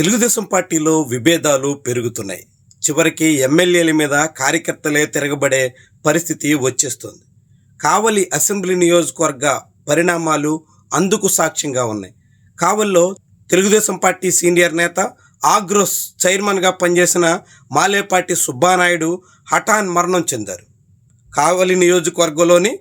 తెలుగుదేశం పార్టీలో విభేదాలు పెరుగుతున్నాయి. చివరికి ఎమ్మెల్యేల మీద కార్యకర్తలే తిరగబడే పరిస్థితి వచ్చేస్తుంది. కావలి అసెంబ్లీ నియోజకవర్గ పరిణామాలు అందుకు సాక్ష్యంగా ఉన్నాయి. కావల్లో తెలుగుదేశం పార్టీ సీనియర్ నేత ఆగ్రోస్ చైర్మన్గా పనిచేసిన మాలేపాటి సుబ్బానాయుడు హఠాన్ మరణం చెందారు. కావలి నియోజకవర్గంలోని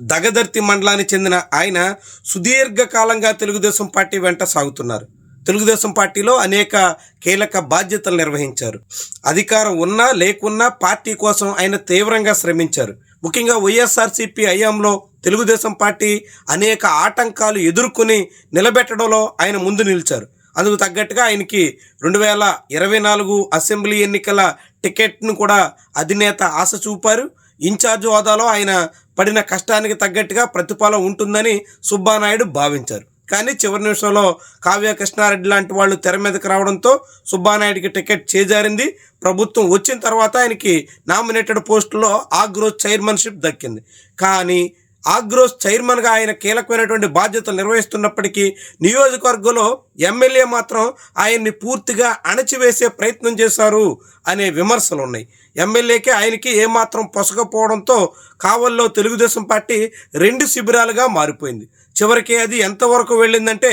దగదర్తి మండలానికి చెందిన ఆయన సుదీర్ఘకాలంగా తెలుగుదేశం పార్టీ వెంట సాగుతున్నారు. తెలుగుదేశం పార్టీలో అనేక కీలక బాధ్యతలు నిర్వహించారు. అధికారం ఉన్నా లేకున్నా పార్టీ కోసం ఆయన తీవ్రంగా శ్రమించారు. ముఖ్యంగా వైఎస్ఆర్సీపీ హయాంలో తెలుగుదేశం పార్టీ అనేక ఆటంకాలు ఎదుర్కొని నిలబెట్టడంలో ఆయన ముందు నిలిచారు. అందుకు తగ్గట్టుగా ఆయనకి రెండు వేల ఇరవై నాలుగు అసెంబ్లీ ఎన్నికల టికెట్ను కూడా అధినేత ఆశ చూపారు. ఇన్ఛార్జ్ హోదాలో ఆయన పడిన కష్టానికి తగ్గట్టుగా ప్రతిఫలం ఉంటుందని సుబ్బానాయుడు భావించారు. కానీ చివరి నిమిషంలో కావ్య కృష్ణారెడ్డి లాంటి వాళ్ళు తెర మీదకి రావడంతో సుబ్బానాయుడికి టికెట్ చేజారింది. ప్రభుత్వం వచ్చిన తర్వాత ఆయనకి నామినేటెడ్ పోస్టులో ఆగ్రోస్ చైర్మన్షిప్ దక్కింది. కానీ ఆగ్రోస్ చైర్మన్గా ఆయన కీలకమైనటువంటి బాధ్యతలు నిర్వహిస్తున్నప్పటికీ నియోజకవర్గంలో ఎమ్మెల్యే మాత్రం ఆయన్ని పూర్తిగా అణచివేసే ప్రయత్నం చేశారు అనే విమర్శలు ఉన్నాయి ఎమ్మెల్యేకి ఆయనకి ఏమాత్రం పొసకపోవడంతో కావల్లో తెలుగుదేశం పార్టీ రెండు శిబిరాలుగా మారిపోయింది. చివరికి అది ఎంతవరకు వెళ్ళిందంటే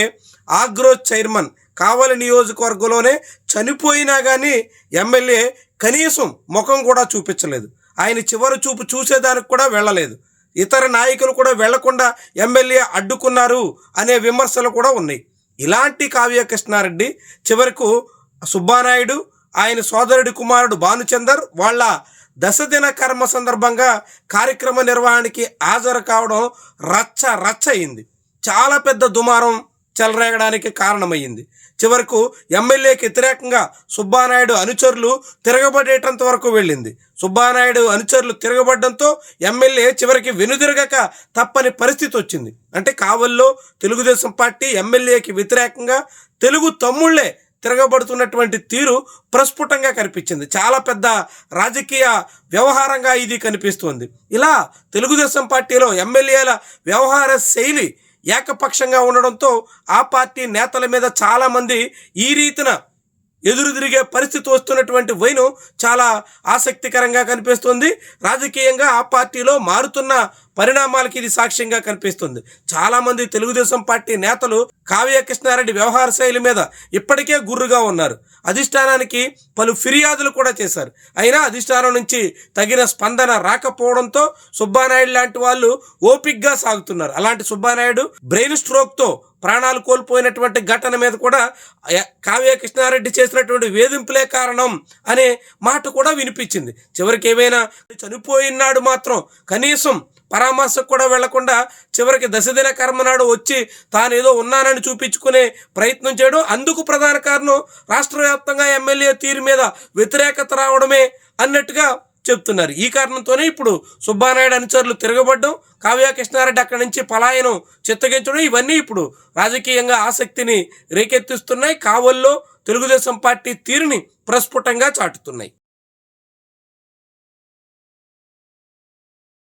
ఆగ్రో చైర్మన్ కావలి నియోజకవర్గంలోనే చనిపోయినా కానీ ఎమ్మెల్యే కనీసం ముఖం కూడా చూపించలేదు. ఆయన చివరి చూపు చూసేదానికి కూడా వెళ్ళలేదు. ఇతర నాయకులు కూడా వెళ్ళకుండా ఎమ్మెల్యే అడ్డుకున్నారు అనే విమర్శలు కూడా ఉన్నాయి. ఇలాంటి కావ్య కృష్ణారెడ్డి చివరకు సుబ్బానాయుడు ఆయన సోదరుడి కుమారుడు భానుచందర్ వాళ్ళ దశదిన కర్మ సందర్భంగా కార్యక్రమ నిర్వహణకి హాజరు కావడం రచ్చ రచ్చ అయింది. చాలా పెద్ద దుమారం చెలరేగడానికి కారణమయ్యింది. చివరకు ఎమ్మెల్యేకి వ్యతిరేకంగా సుబ్బానాయుడు అనుచరులు తిరగబడేటంత వరకు వెళ్ళింది. సుబ్బానాయుడు అనుచరులు తిరగబడడంతో ఎమ్మెల్యే చివరికి వెనుదిరగక తప్పని పరిస్థితి వచ్చింది. అంటే కావల్లో తెలుగుదేశం పార్టీ ఎమ్మెల్యేకి వ్యతిరేకంగా తెలుగు తమ్ముళ్ళే తిరగబడుతున్నటువంటి తీరు ప్రస్ఫుటంగా కనిపించింది. చాలా పెద్ద రాజకీయ వ్యవహారంగా ఇది కనిపిస్తుంది. ఇలా తెలుగుదేశం పార్టీలో ఎమ్మెల్యేల వ్యవహార శైలి ఏకపక్షంగా ఉండడంతో ఆ పార్టీ నేతల మీద చాలామంది ఈ రీతిన ఎదురుదిరిగే పరిస్థితి వస్తున్నటువంటి వైను చాలా ఆసక్తికరంగా కనిపిస్తుంది. రాజకీయంగా ఆ పార్టీలో మారుతున్న పరిణామాలకి ఇది సాక్ష్యంగా కనిపిస్తుంది. చాలామంది తెలుగుదేశం పార్టీ నేతలు కావ్య కృష్ణారెడ్డి వ్యవహార శైలి మీద ఇప్పటికే గుర్రుగా ఉన్నారు. అధిష్టానానికి పలు ఫిర్యాదులు కూడా చేశారు. అయినా అధిష్టానం నుంచి తగిన స్పందన రాకపోవడంతో సుబ్బానాయుడు లాంటి వాళ్ళు ఓపిక్గా సాగుతున్నారు. అలాంటి సుబ్బానాయుడు బ్రెయిన్ స్ట్రోక్తో ప్రాణాలు కోల్పోయినటువంటి ఘటన మీద కూడా కావ్య కృష్ణారెడ్డి చేసినటువంటి వేధింపులే కారణం అనే మాట కూడా వినిపించింది. చివరికి ఏమైనా చనిపోయినాడు మాత్రం కనీసం పరామర్శకు కూడా వెళ్ళకుండా చివరికి దశదిన కర్మనాడు వచ్చి తానేదో ఉన్నానని చూపించుకునే ప్రయత్నం చేయడం అందుకు ప్రధాన కారణం రాష్ట్ర వ్యాప్తంగా ఎమ్మెల్యే తీరు మీద వ్యతిరేకత రావడమే అన్నట్టుగా చెప్తున్నారు. ఈ కారణంతోనే ఇప్పుడు సుబ్బానాయుడు అనుచరులు తిరగబడ్డం కావ్య కృష్ణారెడ్డి అక్కడి నుంచి పలాయనం చిత్తగించడం ఇవన్నీ ఇప్పుడు రాజకీయంగా ఆసక్తిని రేకెత్తిస్తున్నాయి. కావల్లో తెలుగుదేశం పార్టీ తీరుని ప్రస్ఫుటంగా చాటుతున్నాయి.